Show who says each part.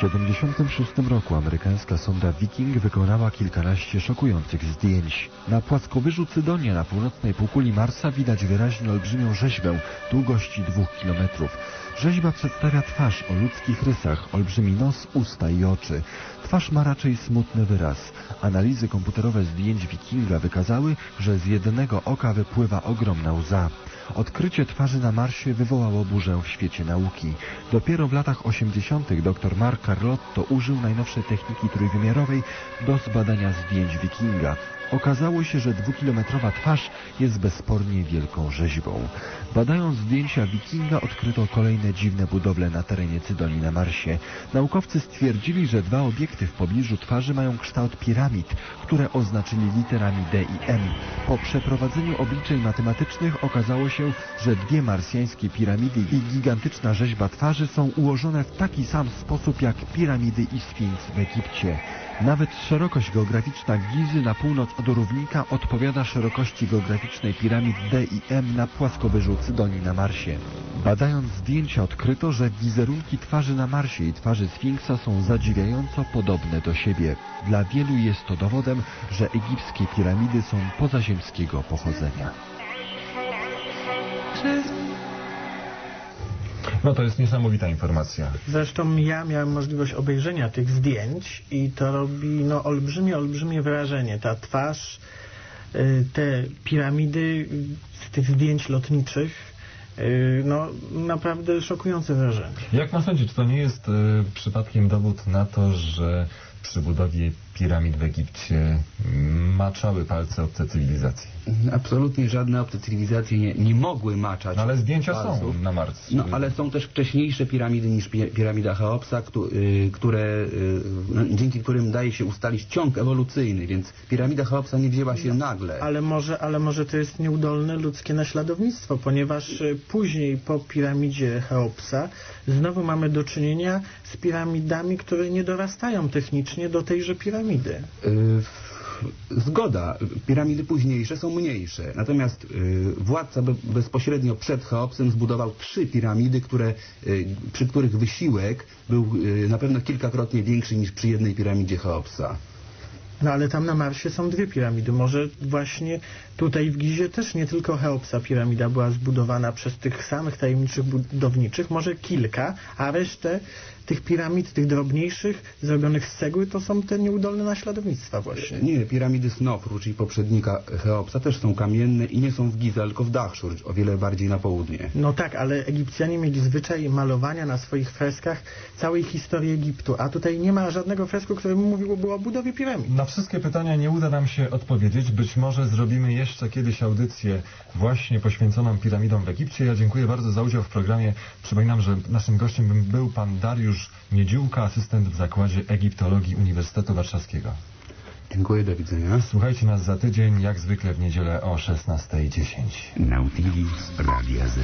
Speaker 1: 1976 roku amerykańska sonda Viking wykonała kilkanaście szokujących zdjęć. Na płaskowyżu Cydonia na północnej półkuli Marsa widać wyraźnie olbrzymią rzeźbę długości dwóch kilometrów. Rzeźba przedstawia twarz o ludzkich rysach, olbrzymi nos, usta i oczy. Twarz ma raczej smutny wyraz. Analizy komputerowe zdjęć Wikinga wykazały, że z jednego oka wypływa ogromna łza. Odkrycie twarzy na Marsie wywołało burzę w świecie nauki. Dopiero w latach 80. dr Mark Carlotto użył najnowszej techniki trójwymiarowej do zbadania zdjęć Wikinga. Okazało się, że dwukilometrowa twarz jest bezspornie wielką rzeźbą. Badając zdjęcia Wikinga odkryto kolejne dziwne budowle na terenie Cydonii na Marsie. Naukowcy stwierdzili, że dwa obiekty w pobliżu twarzy mają kształt piramid, które oznaczyli literami D i M. Po przeprowadzeniu obliczeń matematycznych okazało się, że dwie marsjańskie piramidy i gigantyczna rzeźba twarzy są ułożone w taki sam sposób jak piramidy i Sfinks w Egipcie. Nawet szerokość geograficzna Gizy na północ od równika odpowiada szerokości geograficznej piramid D i M na płaskowyżu Cydonii na Marsie. Badając zdjęcia odkryto, że wizerunki twarzy na Marsie i twarzy Sfinksa są zadziwiająco podobne do siebie. Dla wielu jest to dowodem, że egipskie piramidy są pozaziemskiego pochodzenia.
Speaker 2: No to jest niesamowita informacja.
Speaker 3: Zresztą ja miałem możliwość obejrzenia tych zdjęć i to robi no, olbrzymie, olbrzymie wrażenie. Ta twarz, y, te piramidy y, z tych zdjęć lotniczych, y, no naprawdę szokujące wrażenie.
Speaker 2: Jak pan sądzi, czy to nie jest przypadkiem dowód na to, że przy budowie piramid w Egipcie maczały palce obce cywilizacji?
Speaker 4: Absolutnie żadne obce cywilizacje nie, nie mogły maczać.
Speaker 2: No ale zdjęcia
Speaker 4: palców.
Speaker 2: są na Marsy.
Speaker 4: No, ale są też wcześniejsze piramidy niż pi- piramida Cheopsa, y, które, y, no, dzięki którym daje się ustalić ciąg ewolucyjny, więc piramida Cheopsa nie wzięła się nagle.
Speaker 3: Ale może, ale może to jest nieudolne ludzkie naśladownictwo, ponieważ y, później po piramidzie Cheopsa znowu mamy do czynienia z piramidami, które nie dorastają technicznie do tejże piramidy.
Speaker 4: Y, Zgoda, piramidy późniejsze są mniejsze, natomiast y, władca be, bezpośrednio przed Cheopsem zbudował trzy piramidy, które, y, przy których wysiłek był na pewno kilkakrotnie większy niż przy jednej piramidzie Cheopsa.
Speaker 3: No ale tam na Marsie są dwie piramidy. Może właśnie tutaj w Gizie też nie tylko Cheopsa piramida była zbudowana przez tych samych tajemniczych budowniczych, może kilka, a resztę tych piramid, tych drobniejszych, zrobionych z cegły, to są te nieudolne naśladownictwa właśnie.
Speaker 4: Nie, piramidy Snofru, czyli poprzednika Cheopsa, też są kamienne i nie są w Giza, tylko w Dachszur, o wiele bardziej na południe.
Speaker 3: No tak, ale Egipcjanie mieli zwyczaj malowania na swoich freskach całej historii Egiptu, a tutaj nie ma żadnego fresku, który mówiłoby o budowie piramid.
Speaker 2: Na wszystkie pytania nie uda nam się odpowiedzieć. Być może zrobimy jeszcze kiedyś audycję właśnie poświęconą piramidom w Egipcie. Ja dziękuję bardzo za udział w programie. Przypominam, że naszym gościem był pan Dariusz Niedziółka, asystent w Zakładzie Egiptologii Uniwersytetu Warszawskiego.
Speaker 4: Dziękuję, do widzenia.
Speaker 2: Słuchajcie nas za tydzień, jak zwykle w niedzielę o 16.10.
Speaker 5: Nautilus Radia Z.